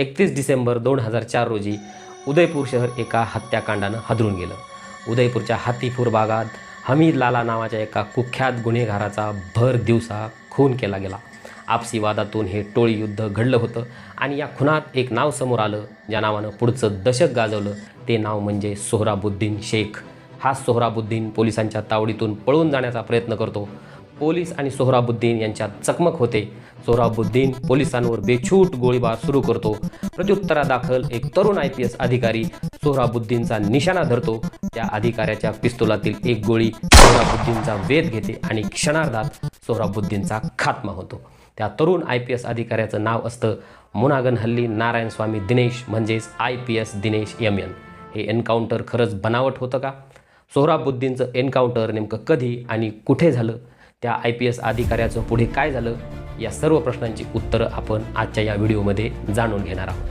एकतीस डिसेंबर दोन हजार चार रोजी उदयपूर शहर एका हत्याकांडानं हादरून गेलं. उदयपूरच्या हातीपूर भागात हमीद लाला नावाच्या एका कुख्यात गुन्हेगाराचा भर दिवसा खून केला गेला. आपसी वादातून हे टोळी युद्ध घडलं होतं आणि या खुनात एक नाव समोर आलं ज्या नावानं पुढचं दशक गाजवलं. ते नाव म्हणजे सोहराबुद्दीन शेख. हा सोहराबुद्दीन पोलिसांच्या तावडीतून पळून जाण्याचा प्रयत्न करतो. पोलीस आणि सोहराबुद्दीन यांच्यात चकमक होते. सोहराबुद्दीन पोलिसांवर बेछूट गोळीबार सुरू करतो. प्रत्युत्तरादाखल एक तरुण आय पी एस अधिकारी सोहराबुद्दीनचा निशाणा धरतो. त्या अधिकाऱ्याच्या पिस्तुलातील एक गोळी सोहराबुद्दीनचा वेध घेते आणि क्षणार्धात सोहराबुद्दीनचा खात्मा होतो. त्या तरुण आय पी एस अधिकाऱ्याचं नाव असतं मुनागन हल्ली नारायण स्वामी दिनेश म्हणजेच I P S Dinesh M N. हे एन्काउंटर खरंच बनावट होतं का? सोहराबुद्दीनचं एन्काउंटर नेमकं कधी आणि कुठे झालं? त्या आय पी एस अधिकाऱ्याचं पुढे काय झालं? या सर्व प्रश्नांची उत्तरं आपण आजच्या या व्हिडिओमध्ये जाणून घेणार आहोत.